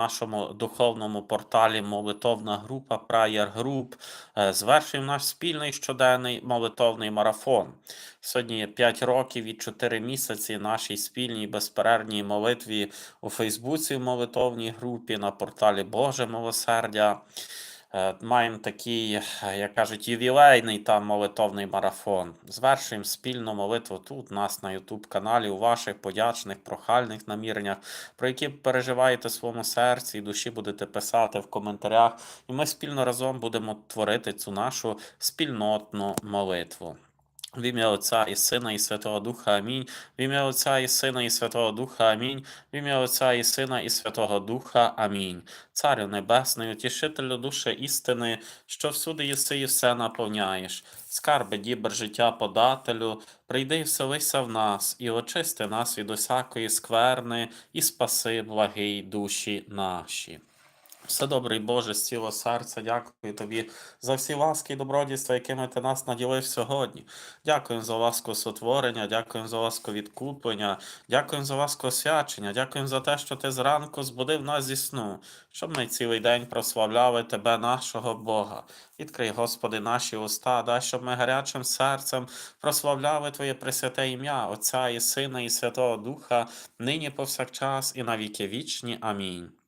нашому духовному порталі молитовна група Prayer Group. звершив наш спільний щоденний молитовний марафон. Сьогодні є 5 років і 4 місяці нашій спільній безперервній молитві у Фейсбуці в молитовній групі на порталі Боже Милосердя. Е, Маємо такий, е, як кажуть, ювілейний там молитовний марафон. Звершуємо спільну молитву тут, у нас на Ютуб-каналі, у ваших подячних, прохальних наміреннях, про які переживаєте в своєму серці і душі будете писати в коментарях. І ми спільно разом будемо творити цю нашу спільнотну молитву. В ім'я Отця і Сина, і Святого Духа Амінь. В ім'я Отця і Сина, і Святого Духа Амінь. В ім'я Отця і Сина, і Святого Духа Амінь. Царю Небесний, утішителю душі істини, що всюди єси і все наповняєш. Скарби дібр життя подателю, прийди і вселися в нас, і очисти нас від усякої скверни, і спаси благий душі наші. Все добрий Боже, з цілого серця, дякую тобі за всі ласки і добродійства, якими ти нас наділив сьогодні. Дякуємо за ласку сотворення, дякуємо за ласку відкуплення, дякуємо за ласку освячення, дякуємо за те, що ти зранку збудив нас зі сну, щоб ми цілий день прославляли Тебе, нашого Бога. Відкрий, Господи, наші уста, дай, щоб ми гарячим серцем прославляли Твоє пресвяте ім'я, Отця і Сина, і Святого Духа, нині повсякчас і на віки вічні. Амінь.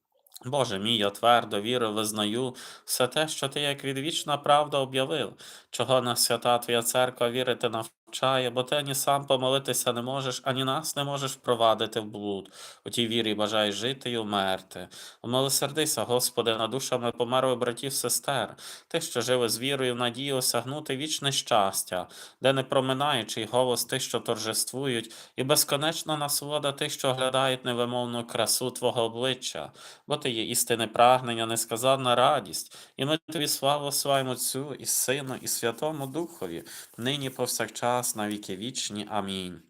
Боже мій, я твердо вірю, визнаю все те, що ти як відвічна правда об'явив, чого на свята Твоя церква вірити навчає, бо ти ані сам помолитися не можеш, ані нас не можеш впровадити в блуд. У тій вірі бажай жити й умерти. Умилосердися, Господи, над душами померлих братів сестер, тих, що жили з вірою в надію осягнути вічне щастя, де не проминаючий голос тих, що торжествують, і безконечна насолода тих, що оглядають невимовну красу Твого обличчя, бо Ти є істинне прагнення, несказанна радість, і ми тобі славу своєму Отцю і Сину, і Святому Духові, нині повсякчас на віки вічні. Амінь.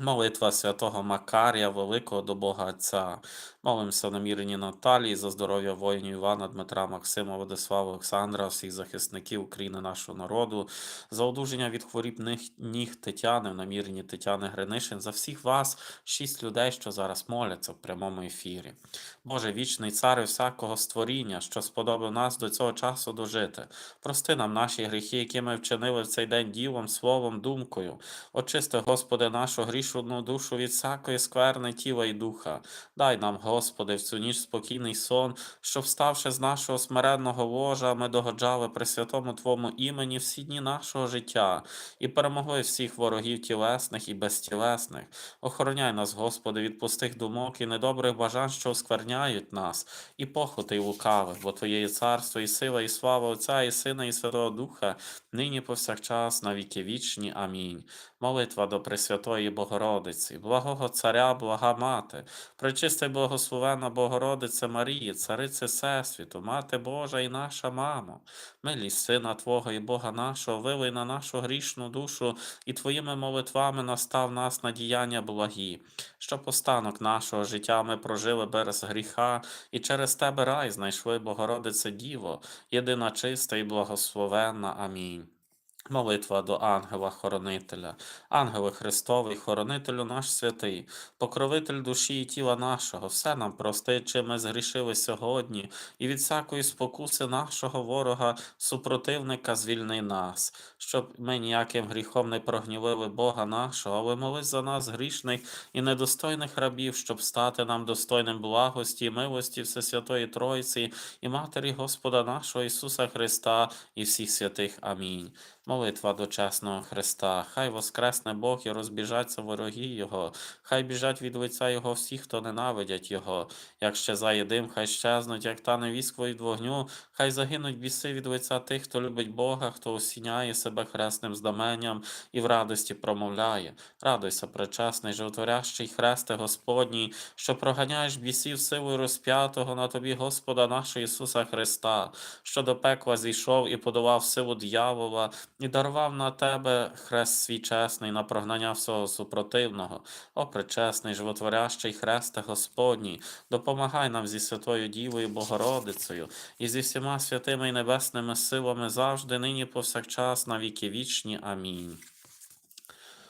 Молитва святого Макарія, великого до Бога Отця. Молимося на мірені Наталії за здоров'я воїнів Івана, Дмитра, Максима, Владислава, Олександра, всіх захисників України нашого народу, за одужання від хворіб ніг Тетяни, в намірені Тетяни Гринишин, за всіх вас, шість людей, що зараз моляться в прямому ефірі. Боже, вічний цар всякого створіння, що сподобав нас до цього часу дожити. Прости нам наші гріхи, які ми вчинили в цей день ділом, словом, думкою. Очисти, Господи, нашу грішну душу від всякої скверни тіла і духа. Дай нам, Господи, в цю ніч спокійний сон, щоб, вставши з нашого смиренного ложа, ми догоджали при святому Твому імені всі дні нашого життя і перемогли всіх ворогів тілесних і безтілесних. Охороняй нас, Господи, від пустих думок і недобрих бажань, що оскверняють нас, і похоти й лукавих, бо Твоє є царство, і сила, і слава Отця, і Сина, і Святого Духа, нині повсякчас, на віки вічні. Амінь. Молитва до Пресвятої Богородиці, благого Царя, блага Мати, пречиста благословена Богородице Марії, Царице Всесвіту, Мати Божа і наша мамо, милість Сина Твого і Бога нашого, вилий на нашу грішну душу і Твоїми молитвами настав нас на діяння благі, щоб останок нашого життя ми прожили без гріха, і через Тебе рай знайшли, Богородице Діво, єдина чиста і благословенна. Амінь. Молитва до ангела-хоронителя, ангеле Христовий, хоронителю наш святий, покровитель душі і тіла нашого, все нам прости, чим ми згрішили сьогодні, і від всякої спокуси нашого ворога, супротивника, звільни нас, щоб ми ніяким гріхом не прогнівили Бога нашого, але молись за нас, грішних і недостойних рабів, щоб стати нам достойним благості і милості Всесвятої Тройці і Матері Господа нашого Ісуса Христа і всіх святих. Амінь. Молитва до чесного Христа, хай воскресне Бог і розбіжаться вороги Його, хай біжать від лиця Його всі, хто ненавидять Його. Як щезає дим, хай щезнуть, як тане віскво від вогню, хай загинуть біси від лиця тих, хто любить Бога, хто осіняє себе хресним знаменням і в радості промовляє. Радуйся, пречесний, животворящий хресте Господній, що проганяєш бісів силою розп'ятого на тобі, Господа нашого Ісуса Христа, що до пекла зійшов і подолав силу дьявола, і дарував на тебе хрест свій чесний на прогнання всього супротивного. О, причесний, животворящий хресте Господній, допомагай нам зі Святою Дівою Богородицею і зі всіма святими і небесними силами завжди, нині повсякчас, на віки вічні. Амінь.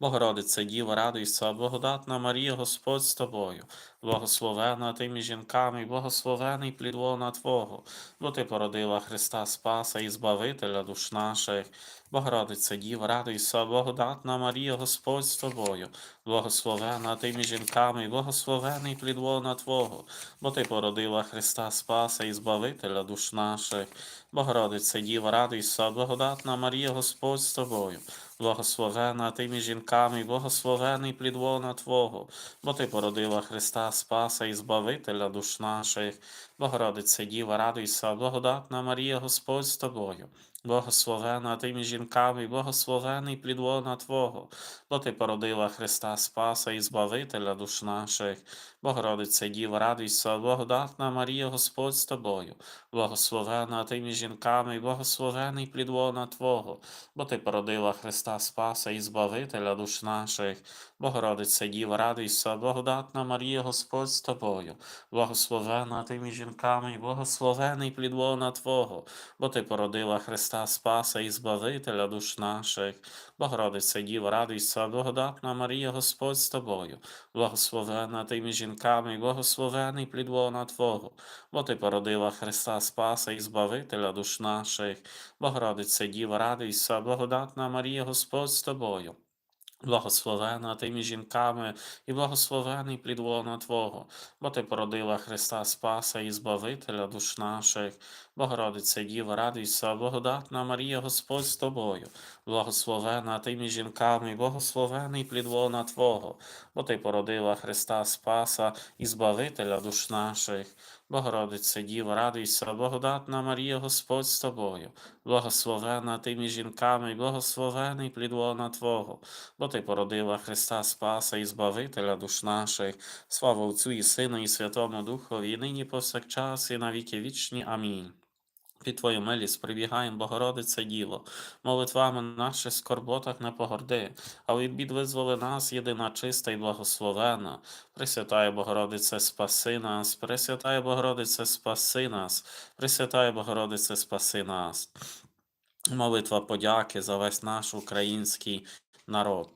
Богородице Діва, радуйся, благодатна Марія, Господь з тобою, благословена ти між жінками, благословений плід лона Твого, бо ти породила Христа Спаса і Збавителя душ наших. Богородице Діва, радуйся, благодатна Марія, Господь з тобою, благословена ти між жінками, благословений плід лона Твого, бо ти породила Христа Спаса і Збавителя душ наших. Богородице Діва, радуйся, благодатна Марія, Господь з тобою, благословена ти між жінками, благословений плід лона Твого, бо ти породила Христа Спаса і Збавителя душ наших. Богородице Діва, радуйся, благодатна Марія, Господь з тобою, благословена ти між жінками, і благословений плід лона Твого, бо ти породила Христа Спаса і Збавителя душ наших. Богородице Діва, радуйся, благодатна Марія, Господь з тобою, благословена ти між жінками, і благословений плід лона Твого, бо ти породила Христа Спаса і Збавителя душ наших. Богородице Діва, радуйся, благодатна Марія, Господь з тобою, благословена ти між жінками, і благословений плід лона Твого, бо ти породила Христа Спаса і Збавителя душ наших. Богородице Діва, радуйся, благодатна Марія, Господь з тобою, благословена ти між жінками, і благословений плід лона Твого, бо ти породила Христа Спаса і Збавителя душ наших. Богородице Діва, радуйся, благодатна Марія, Господь з тобою. Благословена ти між жінками, і благословений плід Твого, бо ти породила Христа Спаса і Збавителя душ наших. Богородице Діва, радуйся, благодатна Марія, Господь з тобою, благословена ти між жінками, і благословений плід Твого, бо ти породила Христа Спаса і Збавителя душ наших. Богородице Діво, радуйся, благодатна Марія, Господь з тобою, благословена ти між жінками, і благословений плід лона Твого, бо ти породила Христа Спаса і Збавителя душ наших. Слава Отцю і Сину, і Святому Духові, і нині повсякчас, і на віки вічні. Амінь. Під Твою милість прибігаєм, Богородице Діво, молитвами наших скорботах не погорди, а від бід визволи нас, єдина чиста і благословена. Пресвятає Богородице, спаси нас, Пресвятає Богородице, спаси нас, Пресвятає Богородице, спаси нас. Молитва подяки за весь наш український народ.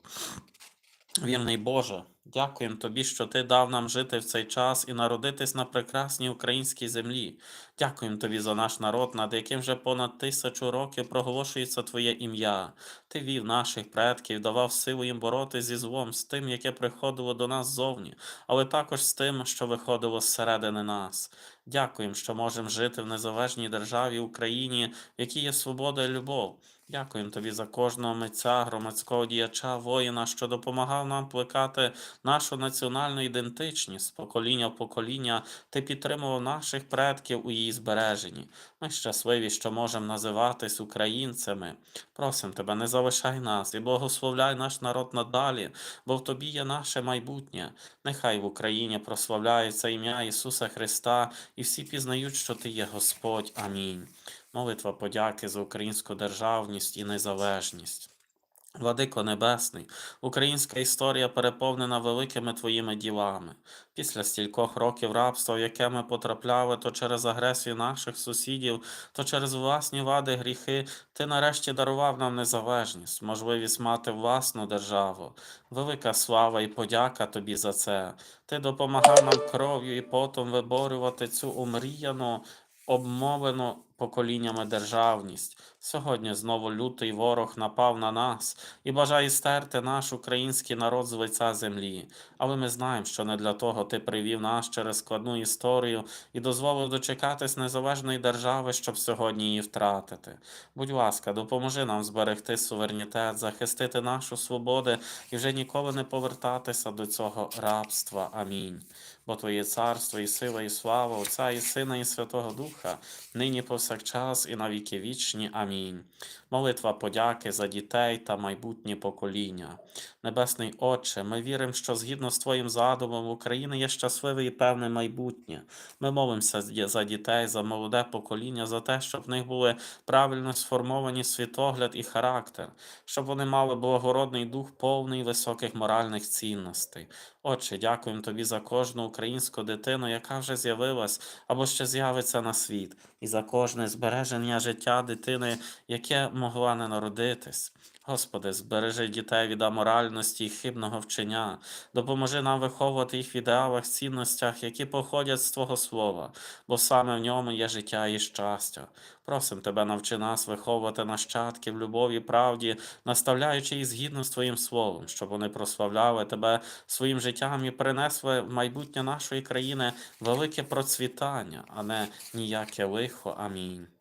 Вірний Боже, дякуємо Тобі, що Ти дав нам жити в цей час і народитись на прекрасній українській землі. Дякуємо Тобі за наш народ, над яким вже понад тисячу років проголошується Твоє ім'я. Ти вів наших предків, давав силу їм боротися зі злом, з тим, яке приходило до нас ззовні, але також з тим, що виходило зсередини нас. Дякуємо, що можемо жити в незалежній державі Україні, в якій є свобода і любов. Дякуємо тобі за кожного митця, громадського діяча, воїна, що допомагав нам плекати нашу національну ідентичність з покоління в покоління. Ти підтримував наших предків у її збереженні. Ми щасливі, що можемо називатись українцями. Просимо тебе, не залишай нас і благословляй наш народ надалі, бо в тобі є наше майбутнє. Нехай в Україні прославляється ім'я Ісуса Христа, і всі пізнають, що Ти є Господь. Амінь. Молитва подяки за українську державність і незалежність. Владико Небесний, українська історія переповнена великими твоїми ділами. Після стількох років рабства, в яке ми потрапляли то через агресію наших сусідів, то через власні вади гріхи, ти нарешті дарував нам незалежність, можливість мати власну державу. Велика слава і подяка тобі за це. Ти допомагав нам кров'ю і потом виборювати цю умріяну, обмовлену поколіннями державність. Сьогодні знову лютий ворог напав на нас і бажає стерти наш український народ з лиця землі. Але ми знаємо, що не для того ти привів нас через складну історію і дозволив дочекатись незалежної держави, щоб сьогодні її втратити. Будь ласка, допоможи нам зберегти суверенітет, захистити нашу свободу і вже ніколи не повертатися до цього рабства. Амінь. Бо Твоє царство і сила, і слава Отця і Сина, і Святого Духа, нині повсякчас і на віки вічні. Амінь. Молитва подяки за дітей та майбутнє покоління. Небесний Отче, ми віримо, що згідно з Твоїм задумом в Україні є щасливе і певне майбутнє. Ми молимося за дітей, за молоде покоління, за те, щоб в них були правильно сформовані світогляд і характер, щоб вони мали благородний дух, повний високих моральних цінностей. Отче, дякуємо Тобі за кожну українську дитину, яка вже з'явилась або ще з'явиться на світ, і за кожне збереження життя дитини, яке могла не народитись. Господи, збережи дітей від аморальності і хибного вчення, допоможи нам виховувати їх в ідеалах, цінностях, які походять з Твого Слова, бо саме в ньому є життя і щастя. Просим Тебе, навчи нас виховувати нащадків, любові, правді, наставляючи їх згідно з Твоїм Словом, щоб вони прославляли Тебе своїм життям і принесли в майбутнє нашої країни велике процвітання, а не ніяке лихо. Амінь.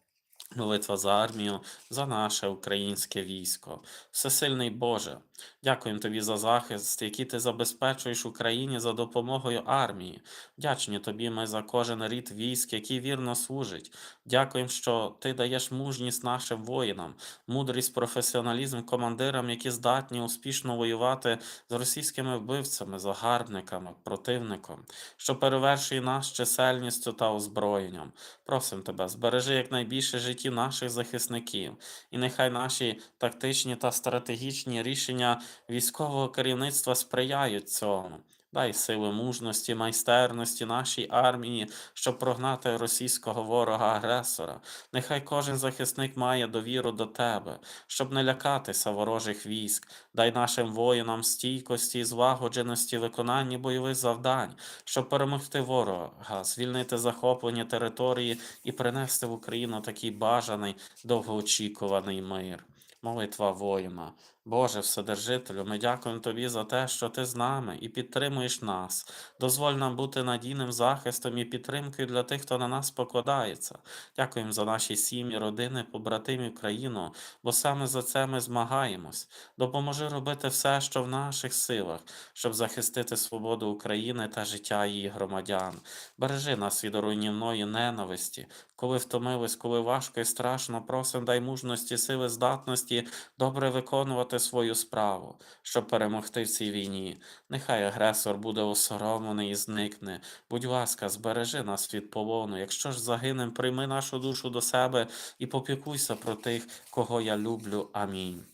Молитва за армію, за наше українське військо. Всесильний Боже, дякуємо Тобі за захист, який ти забезпечуєш Україні за допомогою армії. Вдячні Тобі ми за кожен рід військ, який вірно служить. Дякуємо, що Ти даєш мужність нашим воїнам, мудрість, професіоналізм командирам, які здатні успішно воювати з російськими вбивцями, загарбниками, противником, що перевершує нас чисельністю та озброєнням. Просим тебе, збережи якнайбільше життів наших захисників, і нехай наші тактичні та стратегічні рішення військового керівництва сприяють цьому. Дай сили мужності, майстерності нашій армії, щоб прогнати російського ворога-агресора. Нехай кожен захисник має довіру до тебе, щоб не лякатися ворожих військ. Дай нашим воїнам стійкості і злагодженості виконанні бойових завдань, щоб перемогти ворога, звільнити захоплені території і принести в Україну такий бажаний довгоочікуваний мир. Молитва воїна. Боже Вседержителю, ми дякуємо Тобі за те, що Ти з нами і підтримуєш нас. Дозволь нам бути надійним захистом і підтримкою для тих, хто на нас покладається. Дякуємо за наші сім'ї, родини, побратимів, країну, бо саме за це ми змагаємось. Допоможи робити все, що в наших силах, щоб захистити свободу України та життя її громадян. Бережи нас від руйнівної ненависті, коли втомились, коли важко і страшно, просим, дай мужності, сили, здатності добре виконувати свою справу, щоб перемогти в цій війні. Нехай агресор буде осоромлений і зникне. Будь ласка, збережи нас від полону. Якщо ж загинем, прийми нашу душу до себе і попікуйся про тих, кого я люблю. Амінь.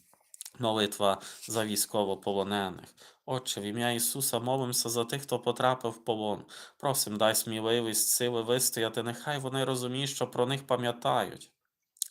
Молитва за військовополонених. Отче, в ім'я Ісуса молимося за тих, хто потрапив в полон. Просим, дай сміливість, сили вистояти, нехай вони розуміють, що про них пам'ятають.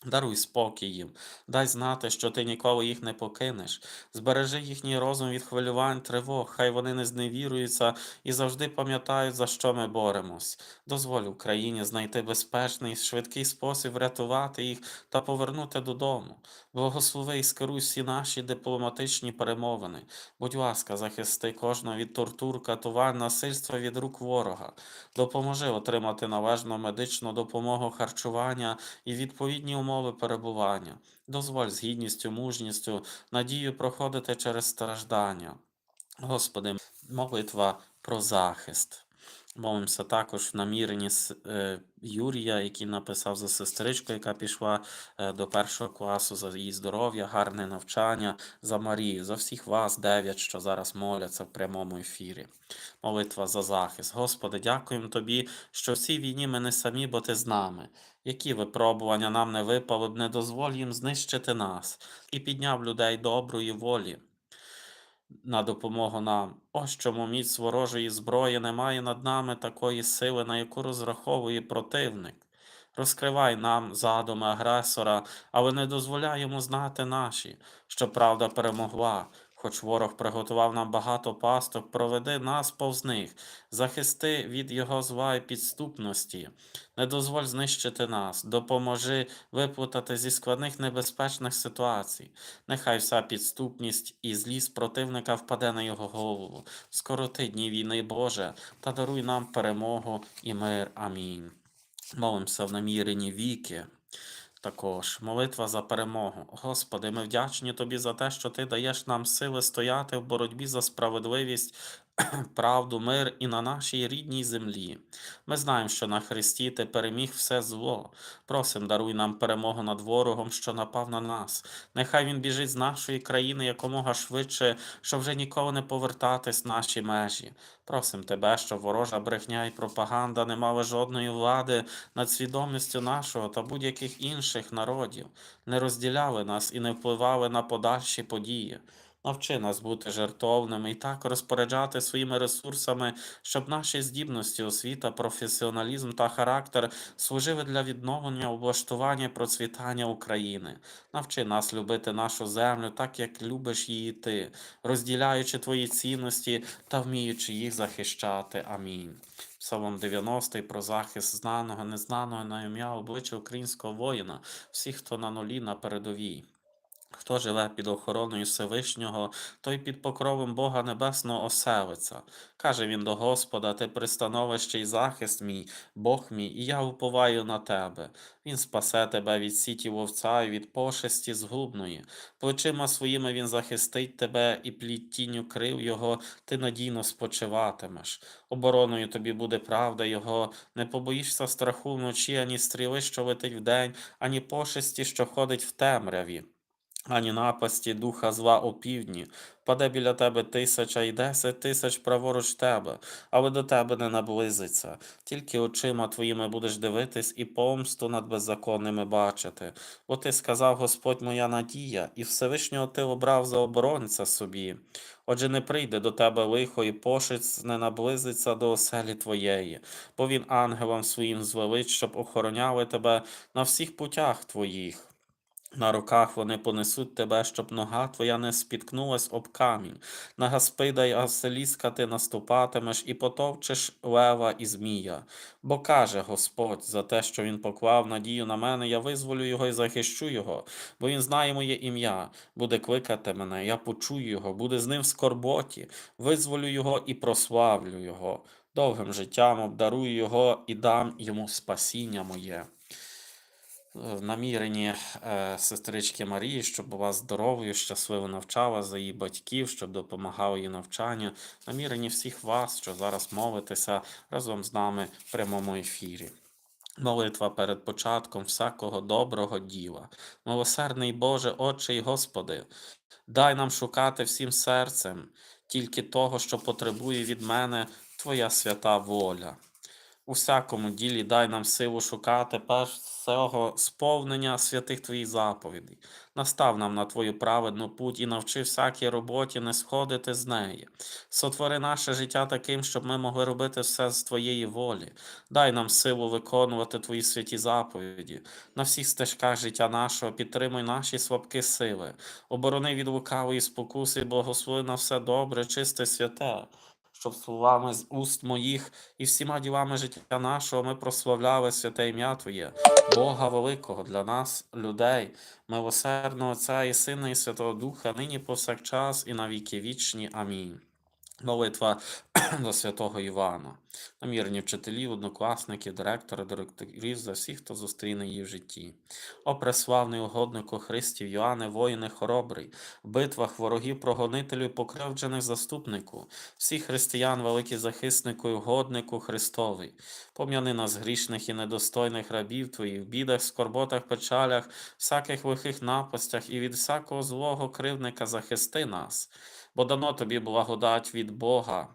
Даруй спокій їм, дай знати, що ти ніколи їх не покинеш. Збережи їхній розум від хвилювань, тривог, хай вони не зневіруються і завжди пам'ятають, за що ми боремось. Дозволь Україні знайти безпечний, швидкий спосіб врятувати їх та повернути додому. Благослови і скеруй всі наші дипломатичні перемовини. Будь ласка, захисти кожного від тортур, катувань, насильства від рук ворога. Допоможи отримати належну медичну допомогу, харчування і відповідні умови перебування. Дозволь з гідністю, мужністю, надію проходити через страждання. Господи, молитва про захист. Молимося також в наміренні е, Юрія, який написав за сестричку, яка пішла е, до першого класу, за її здоров'я, гарне навчання, за Марію, за всіх вас, дев'ять, що зараз моляться в прямому ефірі. Молитва за захист. Господи, дякуємо Тобі, що в цій війні ми не самі, бо Ти з нами. Які випробування нам не випали б, не дозволь їм знищити нас і підняв людей доброї волі на допомогу нам. Ось чому міць ворожої зброї немає над нами такої сили, на яку розраховує противник. Розкривай нам задуми агресора, але не дозволяй йому знати наші, що правда перемогла. Хоч ворог приготував нам багато пасток, проведи нас повз них, захисти від його зла і підступності, не дозволь знищити нас, допоможи виплутати зі складних небезпечних ситуацій. Нехай вся підступність і злість противника впаде на його голову. Скороти дні війни, Боже, та даруй нам перемогу і мир. Амінь. Молимося в намірені віки. Також молитва за перемогу. Господи, ми вдячні Тобі за те, що Ти даєш нам сили стояти в боротьбі за справедливість правду, мир і на нашій рідній землі. Ми знаємо, що на Христі ти переміг все зло. Просим, даруй нам перемогу над ворогом, що напав на нас. Нехай він біжить з нашої країни якомога швидше, щоб вже ніколи не повертатись наші межі. Просим тебе, щоб ворожа брехня і пропаганда не мали жодної влади над свідомістю нашого та будь-яких інших народів, не розділяли нас і не впливали на подальші події. Навчи нас бути жертовними і так розпоряджати своїми ресурсами, щоб наші здібності, освіта, професіоналізм та характер служили для відновлення, облаштування процвітання України. Навчи нас любити нашу землю так, як любиш її ти, розділяючи твої цінності та вміючи їх захищати. Амінь. Псалом 90 про захист знаного, незнаного на ім'я обличчя українського воїна, всіх, хто на нулі на передовій. Хто живе під охороною Всевишнього, той під покровом Бога Небесного оселиться. Каже він до Господа: Ти пристановище й захист мій, Бог мій, і я уповаю на тебе. Він спасе тебе від сіті вовця і від пошесті згубної. Плечима своїми він захистить тебе, і плід тінню крив його, ти надійно спочиватимеш. Обороною тобі буде правда Його, не побоїшся страху вночі, ані стріли, що летить вдень, ані пошесті, що ходить в темряві ані напасті духа зла опівдні. Паде біля тебе тисяча і десять тисяч праворуч тебе, але до тебе не наблизиться. Тільки очима твоїми будеш дивитись і помсту над беззаконними бачити. Бо ти сказав Господь моя надія, і Всевишнього ти обрав за оборонця собі. Отже, не прийде до тебе лихо, і пошиць не наблизиться до оселі твоєї, бо він ангелам своїм звелить, щоб охороняли тебе на всіх путях твоїх. На руках вони понесуть тебе, щоб нога твоя не спіткнулась об камінь. На Гаспида й Аселіска ти наступатимеш і потовчеш лева і змія. Бо каже Господь за те, що він поклав надію на мене, я визволю його і захищу його, бо він знає моє ім'я, буде кликати мене, я почую його, буде з ним в скорботі, визволю його і прославлю його. Довгим життям обдарую його і дам йому спасіння моє в наміренні е, сестрички Марії, щоб була здоровою, щасливо навчала за її батьків, щоб допомагала їй навчанню. Намірені всіх вас, що зараз молитеся разом з нами в прямому ефірі. Молитва перед початком всякого доброго діла. Милосердний Боже, Отче і Господи, дай нам шукати всім серцем тільки того, що потребує від мене Твоя свята воля. У всякому ділі дай нам силу шукати перш всього сповнення святих Твоїх заповідей. Настав нам на Твою праведну путь і навчи всякій роботі не сходити з неї. Сотвори наше життя таким, щоб ми могли робити все з Твоєї волі. Дай нам силу виконувати Твої святі заповіді. На всіх стежках життя нашого підтримуй наші слабкі сили, оборони від лукавої спокуси, благослови на все добре, чисте, святе щоб словами з уст моїх і всіма ділами життя нашого ми прославляли святе ім'я Твоє, Бога великого для нас, людей, милосердного Отця і Сина, і Святого Духа, нині повсякчас, і на віки вічні. Амінь. Молитва до святого Івана, намірні вчителів, однокласників, директора, директорів за всіх, хто зустріне її в житті. О, преславний угоднику Христів, Йоанне, воїне хоробрий, в битвах ворогів, прогонителю, покривджених заступнику, всіх християн, великий захиснику і угоднику Христовий, пом'яни нас грішних і недостойних рабів Твоїх, бідах, скорботах, печалях, всяких лихих напастях і від всякого злого кривника захисти нас бо дано тобі благодать від Бога.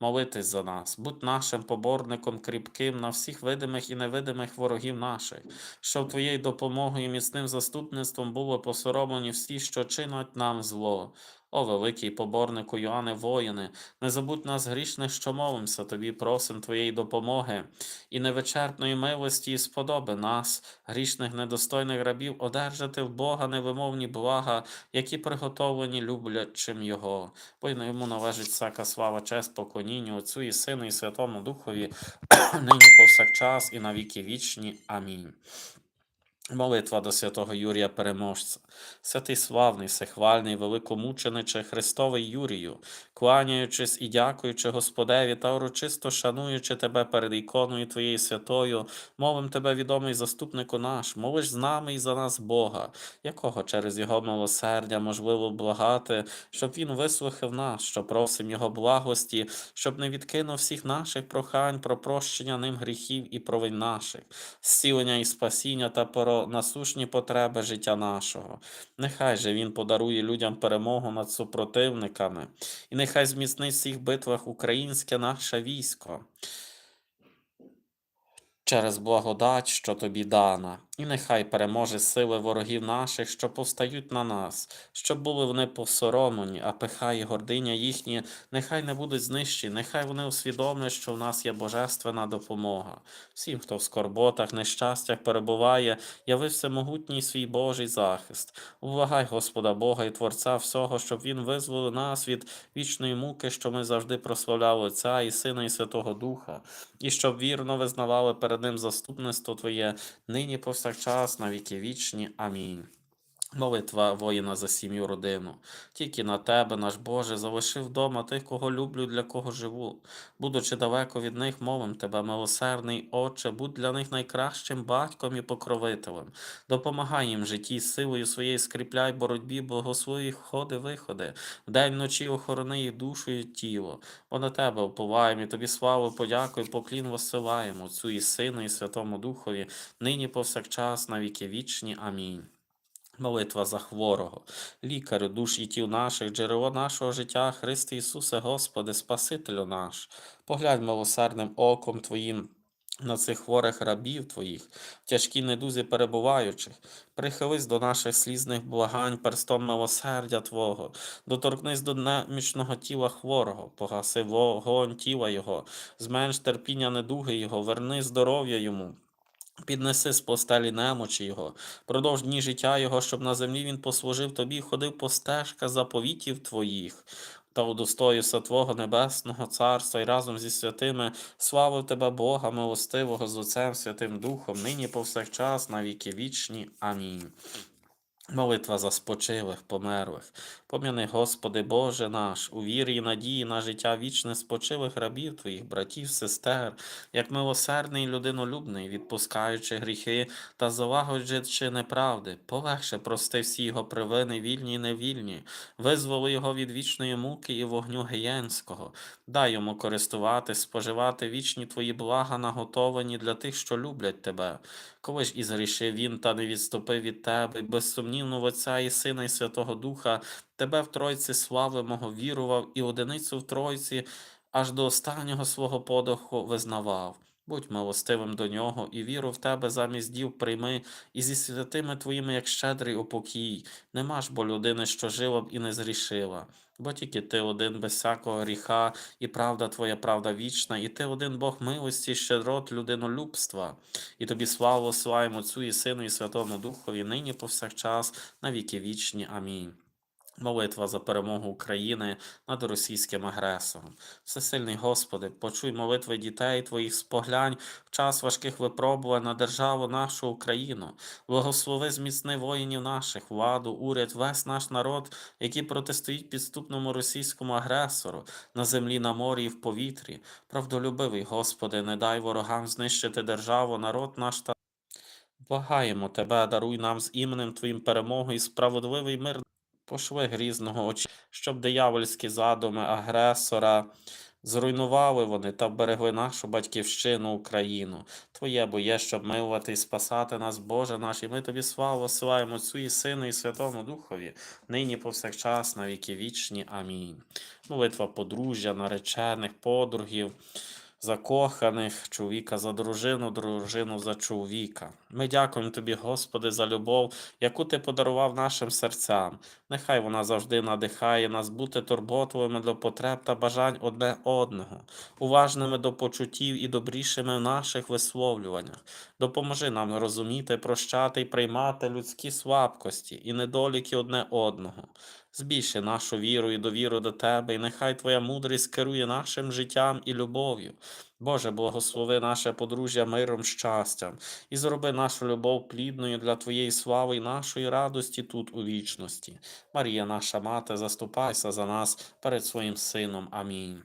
Молитись за нас, будь нашим поборником кріпким на всіх видимих і невидимих ворогів наших, щоб твоєю допомогою і міцним заступництвом були посоромлені всі, що чинять нам зло. О, великий поборнику Йоанне воїни, не забудь нас грішних, що молимося, тобі просим Твоєї допомоги і невичерпної милості і сподоби нас, грішних недостойних рабів, одержати в Бога невимовні блага, які приготовлені люблячим Його. Бо й йому належить всяка слава, честь, поклоніння Отцю і Сину, і Святому Духові, нині повсякчас, і на віки вічні. Амінь. Молитва до святого Юрія Переможця. Святий славний, всехвальний, великомучениче Христовий Юрію, кланяючись і дякуючи Господеві та урочисто шануючи тебе перед іконою Твоєю святою, мовим тебе, відомий заступнику наш, молиш з нами і за нас Бога, якого через Його милосердя можливо благати, щоб Він вислухав нас, що просим Його благості, щоб не відкинув всіх наших прохань про прощення ним гріхів і провин наших, зцілення і спасіння та про насущні потреби життя нашого. Нехай же Він подарує людям перемогу над супротивниками, і нехай зміцнить в всіх битвах українське наше військо через благодать, що тобі дана, і нехай переможе сили ворогів наших, що повстають на нас, щоб були вони посоромлені, а пиха і гординя їхні, нехай не будуть знищені, нехай вони усвідомлять, що в нас є божественна допомога. Всім, хто в скорботах, нещастях перебуває, яви всемогутній свій Божий захист. Увагай Господа Бога і Творця всього, щоб Він визволив нас від вічної муки, що ми завжди прославляли Отця і Сина, і Святого Духа, і щоб вірно визнавали перед Ним заступництво Твоє, нині повсякчас, на віки вічні. Амінь. Молитва воїна за сім'ю родину. Тільки на тебе, наш Боже, залишив вдома тих, кого люблю, для кого живу. Будучи далеко від них, мовим тебе, милосердний Отче, будь для них найкращим батьком і покровителем. Допомагай їм в житті силою своєю скріпляй боротьбі, благослови їх ходи, виходи. Вдень вночі охорони їх душу і тіло. Бо на тебе уповаємо і тобі славу, подяку і поклін воссилаємо, Отцю і Сину, і Святому Духові, нині повсякчас, на віки вічні. Амінь. Молитва за хворого, лікарю душ і тіл наших, джерело нашого життя, Христе Ісусе, Господи, Спасителю наш, поглянь милосердним оком Твоїм на цих хворих рабів Твоїх, в тяжкій недузі перебуваючих, прихились до наших слізних благань перстом милосердя Твого, доторкнись до немічного тіла хворого, погаси вогонь тіла Його, зменш терпіння недуги Його, верни здоров'я йому. Піднеси з постелі немочі його, продовж дні життя його, щоб на землі він послужив тобі, ходив по стежках заповітів твоїх, та удостоївся Твого Небесного Царства і разом зі святими славив тебе Бога милостивого з Отцем Святим Духом, нині повсякчас, на віки вічні. Амінь. Молитва за спочилих, померлих. Пом'яни, Господи Боже наш, у вірі і надії на життя вічне спочилих рабів Твоїх, братів, сестер, як милосердний і людинолюбний, відпускаючи гріхи та залагоджуючи неправди, полегше прости всі його привини, вільні і невільні, визволи його від вічної муки і вогню гієнського, дай йому користувати, споживати вічні Твої блага, наготовані для тих, що люблять Тебе. Коли ж і згрішив він та не відступив від тебе, безсумнівно в Отця і Сина, і Святого Духа, тебе в Тройці слави мого вірував, і одиницю в Тройці аж до останнього свого подоху визнавав. Будь милостивим до нього, і віру в тебе замість дів прийми, і зі святими твоїми, як щедрий упокій. Нема ж бо людини, що жила б і не зрішила. Бо тільки ти один без всякого гріха, і правда твоя правда вічна, і ти один Бог милості, щедрот, людинолюбства. І тобі славу славимо Отцю і Сину, і Святому Духові, нині повсякчас, на віки вічні. Амінь. Молитва за перемогу України над російським агресором. Всесильний Господи, почуй молитви дітей Твоїх споглянь в час важких випробувань на державу нашу Україну. Благослови зміцни воїнів наших, владу, уряд, весь наш народ, які протистоїть підступному російському агресору на землі, на морі і в повітрі. Правдолюбивий, Господи, не дай ворогам знищити державу, народ наш та. Благаємо Тебе, даруй нам з іменем Твоїм перемогу і справедливий мир. Пошли грізного очі, щоб диявольські задуми агресора зруйнували вони та вберегли нашу батьківщину Україну. Твоє бо є, щоб милувати і спасати нас, Боже наш, і ми тобі славу силаємо Отцю і Сину, і Святому Духові, нині повсякчас, на віки вічні. Амінь. Молитва подружжя, наречених, подругів закоханих, чоловіка за дружину, дружину за чоловіка. Ми дякуємо тобі, Господи, за любов, яку ти подарував нашим серцям. Нехай вона завжди надихає нас бути турботливими до потреб та бажань одне одного, уважними до почуттів і добрішими в наших висловлюваннях. Допоможи нам розуміти, прощати і приймати людські слабкості і недоліки одне одного. Збільши нашу віру і довіру до Тебе, і нехай Твоя мудрість керує нашим життям і любов'ю. Боже, благослови наше подружжя миром, щастям, і зроби нашу любов плідною для Твоєї слави і нашої радості тут у вічності. Марія, наша мати, заступайся за нас перед своїм Сином. Амінь.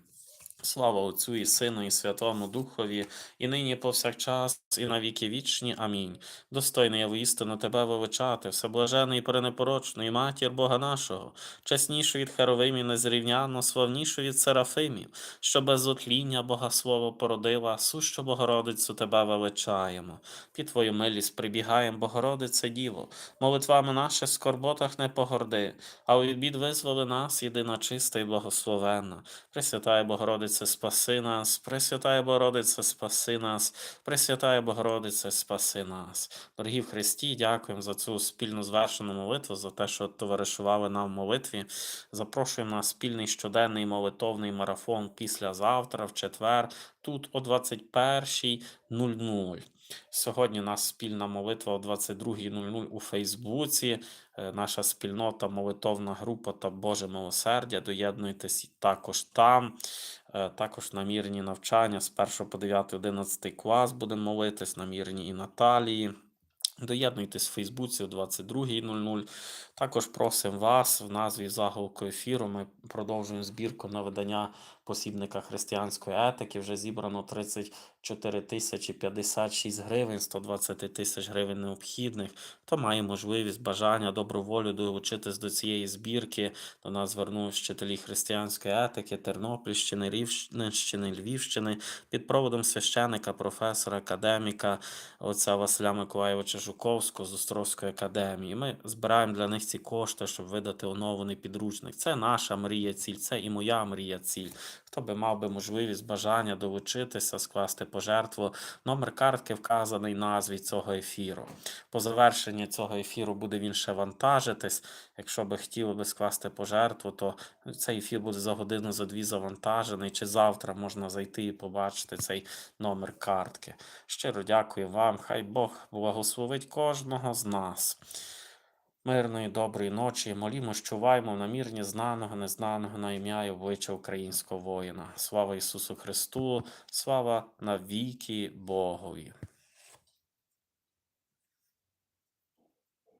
Слава Отцю і Сину, і Святому Духові, і нині і повсякчас, і на віки вічні. Амінь. Достойний я воістину Тебе величати, всеблажений і перенепорочний, матір Бога нашого, чеснішої від Херовимів, незрівняно, славнішої від Серафимів, що без отління Бога Слово породила, сущу Богородицю Тебе величаємо. Під Твою милість прибігаєм, Богородице Діво, молитвами наших скорботах не погорди, а у бід визволи нас, єдина чиста і благословенна. Пресвятая Богородице, спаси нас, Пресвятая Богородице, спаси нас, Пресвятая Богородице, спаси нас. Дорогі в Христі, дякуємо за цю спільну звершену молитву, за те, що товаришували нам в молитві. Запрошуємо на спільний щоденний молитовний марафон післязавтра, в четвер, тут о 21.00. Сьогодні у нас спільна молитва о 22.00 у Фейсбуці. Е, наша спільнота, молитовна група та Боже милосердя. Доєднуйтесь також там, е, також намірні навчання з 1 по 9, 11 клас будемо молитись, намірні і Наталії. Доєднуйтесь в Фейсбуці о 22.00. Також просимо вас в назві заголовку ефіру. Ми продовжуємо збірку на видання посібника християнської етики. Вже зібрано 30 4 тисячі 56 гривень, 120 тисяч гривень необхідних, то має можливість, бажання, добру волю долучитись до цієї збірки. До нас звернулися вчителі християнської етики, Тернопільщини, Рівненщини, Львівщини під проводом священика, професора, академіка отця Василя Миколаєвича Жуковського з Островської академії. Ми збираємо для них ці кошти, щоб видати оновлений підручник. Це наша мрія, ціль, це і моя мрія, ціль. Хто би мав би можливість, бажання долучитися, скласти пожертву, номер картки вказаний назві цього ефіру. По завершенні цього ефіру буде він ще вантажитись. Якщо би хотіли би скласти пожертву, то цей ефір буде за годину, за дві завантажений. Чи завтра можна зайти і побачити цей номер картки. Щиро дякую вам. Хай Бог благословить кожного з нас. Мирної, доброї ночі. Молімо, чуваємо в намірні знаного, незнаного на ім'я і обличчя українського воїна. Слава Ісусу Христу, слава навіки Богові.